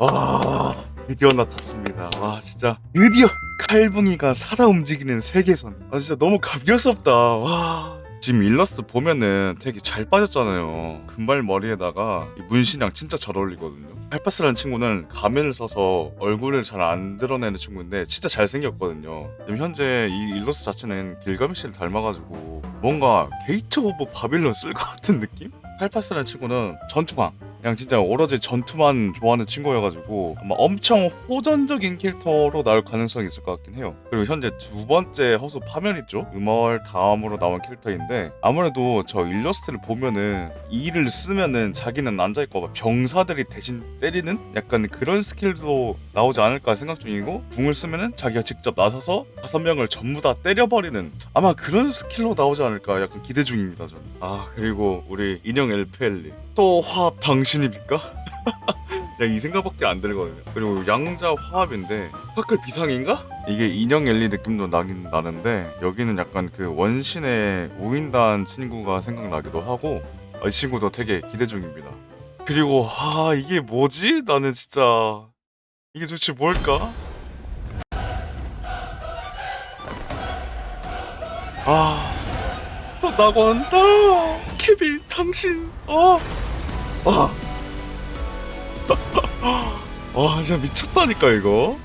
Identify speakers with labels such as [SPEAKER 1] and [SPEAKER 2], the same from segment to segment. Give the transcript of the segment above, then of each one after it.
[SPEAKER 1] 아 드디어 나탔습니다. 와 진짜 드디어 칼붕이가 살아 움직이는 세계선. 아 진짜 너무 감격스럽다. 와. 지금 일러스트 보면은 되게 잘 빠졌잖아요. 금발 머리에다가 이 문신이랑 진짜 잘 어울리거든요. 팔파스라는 친구는 가면을 써서 얼굴을 잘 안 드러내는 친구인데 진짜 잘생겼거든요. 지금 현재 이 일러스트 자체는 길가메시를 닮아가지고 뭔가 게이트 오브 바빌론 쓸 것 같은 느낌? 팔파스라는 친구는 전투광 그냥 진짜 오로지 전투만 좋아하는 친구여가지고 아마 엄청 호전적인 캐릭터로 나올 가능성이 있을 것 같긴 해요. 그리고 현재 두 번째 허수 파면 있죠? 음월 다음으로 나온 캐릭터인데 아무래도 저 일러스트를 보면은 이를 쓰면은 자기는 앉아있고 병사들이 대신 때리는 약간 그런 스킬도 나오지 않을까 생각 중이고 궁을 쓰면은 자기가 직접 나서서 다섯 명을 전부 다 때려버리는 아마 그런 스킬로 나오지 않을까 약간 기대 중입니다 저는. 아 그리고 우리 인형 엘펠리 또 화합 당신 입니까? 그냥 이 생각밖에 안 들거든요. 그리고 양자 화합인데 파클 비상인가? 이게 인형 엘리 느낌도 나긴 나는데 여기는 약간 그 원신의 우인단 친구가 생각나기도 하고 아, 이 친구도 되게 기대 중입니다. 그리고 아 이게 뭐지? 나는 진짜 이게 도대체 뭘까? 아, 또 나간다. 케빈, 당신, 어, 아, 와, 진짜 미쳤다니까 이거.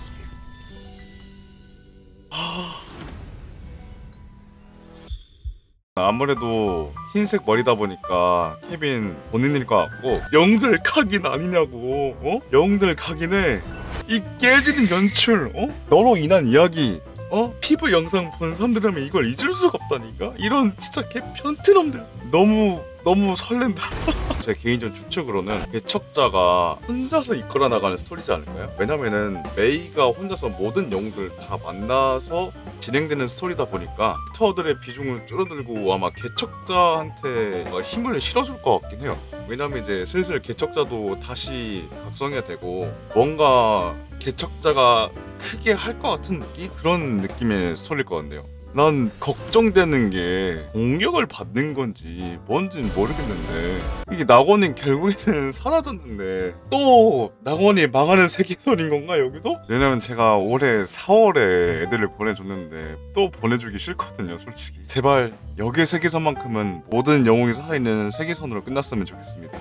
[SPEAKER 1] 아무래도 흰색 머리다 보니까 케빈 본인일 것 같고 영들 각인 아니냐고 어? 영들 각인에 이 깨지는 연출 어? 너로 인한 이야기 어? 피부 영상 본 사람들이라면 이걸 잊을 수가 없다니까 이런 진짜 개 변태놈들 너무 너무 설렌다 제 개인적 추측으로는 개척자가 혼자서 이끌어 나가는 스토리지 않을까요? 왜냐면은 메이가 혼자서 모든 영웅들 다 만나서 진행되는 스토리다 보니까 캐릭터들의 비중을 줄어들고 아마 개척자한테 힘을 실어줄 것 같긴 해요. 왜냐면 이제 슬슬 개척자도 다시 각성해야 되고 뭔가 개척자가 크게 할 것 같은 느낌? 그런 느낌의 스토리일 것 같네요. 난 걱정되는 게 공격을 받는 건지 뭔지는 모르겠는데 이게 낙원이 결국에는 사라졌는데 또 낙원이 망하는 세계선인 건가 여기도? 왜냐면 제가 올해 4월에 애들을 보내줬는데 또 보내주기 싫거든요 솔직히 제발 여기의 세계선만큼은 모든 영웅이 살아있는 세계선으로 끝났으면 좋겠습니다